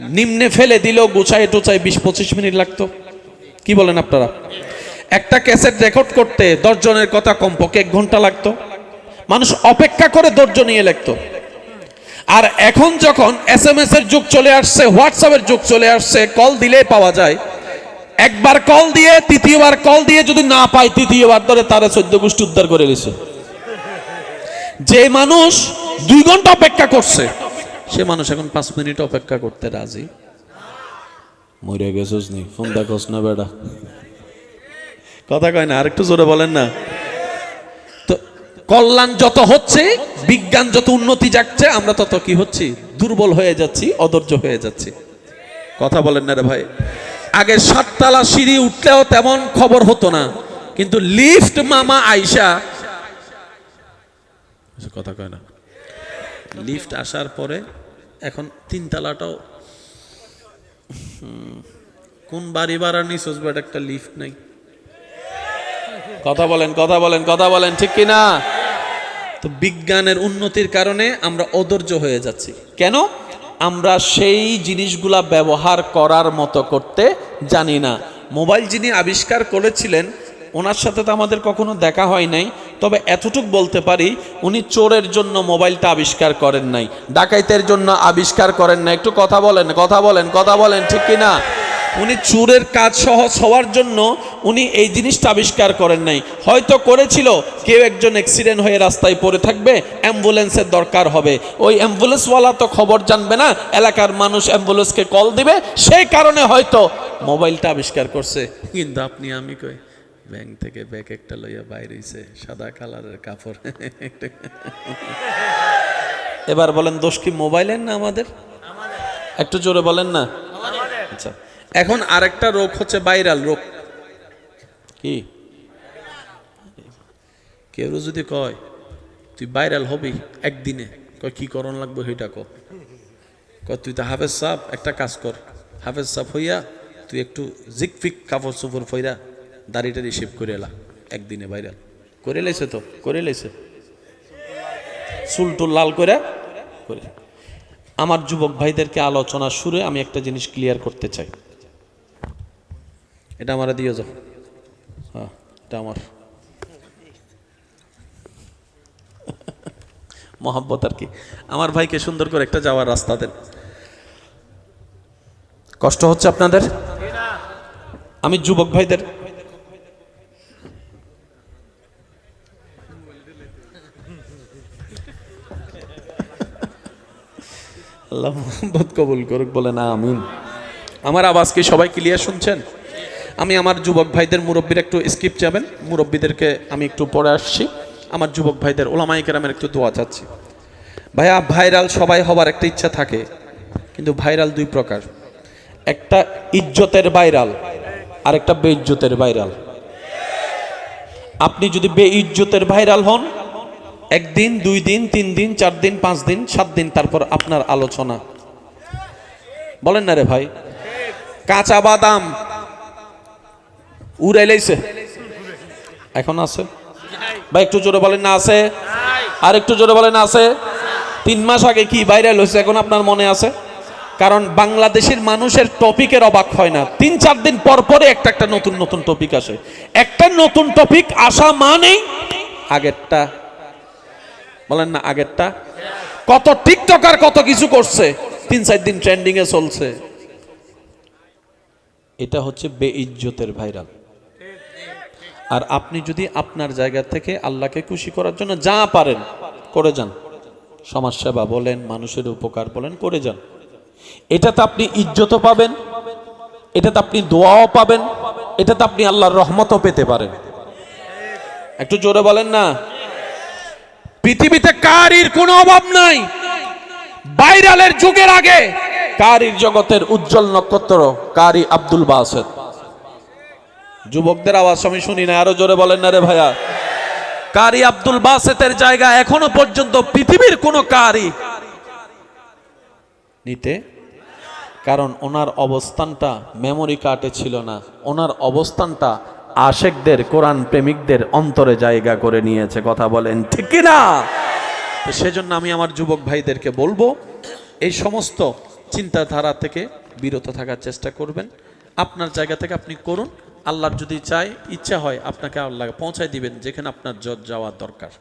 নিম্নে ফেলে দিলেও গুছায় টুচায় বিশ পঁচিশ মিনিট লাগতো। কি বলেন আপনারা? একটা ক্যাসেট রেকর্ড করতে দশ জনের কথা কমপক্ষে এক ঘণ্টা লাগতো। মানুষ অপেক্ষা করে ধৈর্য নিয়ে লিখতো। আর এখন যখন এস এম এস এর যুগ চলে আসছে হোয়াটসঅ্যাপের যুগ চলে আসছে কল দিলে পাওয়া যায়। একবার কল দিয়ে, তৃতীয়বার কল দিয়ে যদি না পায়, তৃতীয়বার ধরে তারা চোদ্দ গোষ্ঠী উদ্ধার করে গেছে যে মানুষ দুই ঘণ্টা অপেক্ষা করছে সে মানুষ এখন পাঁচ মিনিট অপেক্ষা করতে রাজি। মরে গেছিস নি? ফোন দেখোস না বেড়া কথা কয় না আরেকটু জোরে বলেন না। তো কল্যাণ যত হচ্ছে বিজ্ঞান যত উন্নতি যাচ্ছে আমরা তত কি হচ্ছি? দুর্বল হয়ে যাচ্ছি অধৈর্য হয়ে যাচ্ছি। কথা বলেন না রে ভাই। আগে সাততলা সিঁড়ি উঠলেও তেমন খবর হতো না কিন্তু লিফট মামা আইসা আচ্ছা, কথা কয় না। লিফট আসার পরে এখন তিনতলাটাও কোন বাড়ি ভাড়া নিছোস বাট একটা লিফট নাই। কথা বলেন কথা বলেন কথা বলেন, ঠিক কি না? তো বিজ্ঞানের উন্নতির কারণে আমরা অধৈর্য হয়ে যাচ্ছি। কেন? আমরা সেই জিনিসগুলা ব্যবহার করার মতো করতে জানি না। মোবাইল যিনি আবিষ্কার করেছিলেন, ওনার সাথে তো আমাদের কখনো দেখা হয় নাই। তবে এতটুক বলতে পারি, উনি চোরের জন্য মোবাইলটা আবিষ্কার করেন নাই, ডাকাইতের জন্য আবিষ্কার করেন না একটু কথা বলেন কথা বলেন কথা বলেন, ঠিক কি না? উনি চুরের কাজ সহজ হওয়ার জন্য উনি এই জিনিসটা আবিষ্কার করেন নাই। হয়তো করেছিল, কেউ একজন অ্যাক্সিডেন্ট হয়ে রাস্তায় পড়ে থাকবে, অ্যাম্বুলেন্সের দরকার হবে। ওই অ্যাম্বুলেন্সওয়ালা তো খবর জানবে না, এলাকার মানুষ অ্যাম্বুলেন্সকে কল দিবে, সেই কারণে হয়তো মোবাইলটা আবিষ্কার করছে। কিন্তু আপনি, আমি কই? ব্যাংক থেকে ব্যাগ একটা লইয়া বাইরে হইছে, সাদা কালারের কাপড়। এবার বলেন, দোষ কি মোবাইলের না আমাদের? একটু জোরে বলেন না? আচ্ছা এখন আরেকটা রোগ হচ্ছে ভাইরাল রোগ। কি? কেউ যদি কয়, তুই ভাইরাল হবি একদিনে? কয়, কি করণ লাগবে সেটা ক কয়, তুই তো হাফেজ সাপ একটা কাজ কর। হাফেজ সাপ হইয়া তুই একটু জিকফিক কাপড় চোপড় ফইরা দাড়িটা রিসিভ করে এলা, একদিনে ভাইরাল। করে লাইছে তো, করে লাইছে। চুল টুল লাল করে করে। আমার যুবক ভাইদেরকে আলোচনা শুরু, আমি একটা জিনিস ক্লিয়ার করতে চাই। এটা আমার দিয়ে যাও। হ্যাঁ এটা আমার। মহাব্বত আর কি। আমার ভাইকে সুন্দর করে একটা যাওয়ার রাস্তা দেন। কষ্ট হচ্ছে আপনাদের? আমি যুবক ভাইদের আল্লাহ মোহাম্মদ কবুল করুক বলে না আমিন। আমার আওয়াজ কি সবাই ক্লিয়ার শুনছেন? আমি আমার যুবক ভাইদের মুরব্বীর একটু স্কিপ যাবেন। মুরব্বীদেরকে আমি একটু পরে আসছি। আমার যুবক ভাইদের ওলামাই কেরামের একটু দোয়া চাচ্ছি। ভাইয়া, ভাইরাল সবাই হবার একটা ইচ্ছা থাকে, কিন্তু ভাইরাল দুই প্রকার। একটা ইজ্জতের ভাইরাল আর একটা বেইজ্জতের ভাইরাল। আপনি যদি বেইজ্জতের ভাইরাল হন একদিন, দুই দিন, তিন দিন, চার দিন, পাঁচ দিন, সাত দিন, তারপর আপনার আলোচনা। বলেন না রে ভাই। কাঁচা বাদাম। উড়াইলাইছে এখন আছে? ভাই, একটু জোরে বলেন না আছে? আর একটু জোরে বলেন না আছে? তিন মাস আগে কি ভাইরাল হয়েছে? এখন আপনার মনে আছে? কারণ বাংলাদেশের মানুষের টপিকের অবাক হয় না। তিন, চার দিন পর পরে একটা একটা নতুন নতুন টপিক আসে। একটা নতুন টপিক আসা মানেই আগেরটা। বলেন না আগেরটা। কত টিকটকার কত কিছু করছে। তিন, চার দিন ট্রেন্ডিং এ চলছে। এটা হচ্ছে বেইজ্জতের ভাইরাল। আর আপনি যদি আপনার জায়গা থেকে আল্লাহকে খুশি করার জন্য যা পারেন, করে যান। সমাজসেবা বলেন, মানুষের উপকার বলেন, করে যান। এটাতে আপনি ইজ্জতও পাবেন, এটাতে আপনি দোয়াও পাবেন, এটাতে আপনি আল্লাহর রহমতও পেতে পারেন। একটু জোরে বলেন না। পৃথিবীতে কারির কোনো অভাব নাই। বাইরালের যুগের আগে কারির জগতের উজ্জ্বল নক্ষত্র কারি আব্দুল বাসেদ। যুবকদের আওয়াজ আমি শুনি না, আরও জোরে বলেন না রে ভাইয়া। কারি আব্দুল বাসেতের জায়গা এখনও পর্যন্ত পৃথিবীর কোনো কারি নিতে কারণ ওনার অবস্থানটা মেমোরি কার্ডে ছিল না। ওনার অবস্থানটা আশেকদের, কোরআন প্রেমিকদের অন্তরে জায়গা করে নিয়েছে, কথা বলেন ঠিক না সেজন্য আমি আমার যুবক ভাইদেরকে বলব, এই সমস্ত চিন্তাধারা থেকে বিরত থাকার চেষ্টা করবেন। আপনার জায়গা থেকে আপনি করুন, আল্লাহর যদি চায় ইচ্ছা হয়, আপনাকে আল্লাহ পৌঁছায় দিবেন, যেখানে আপনার যাওয়ার দরকার।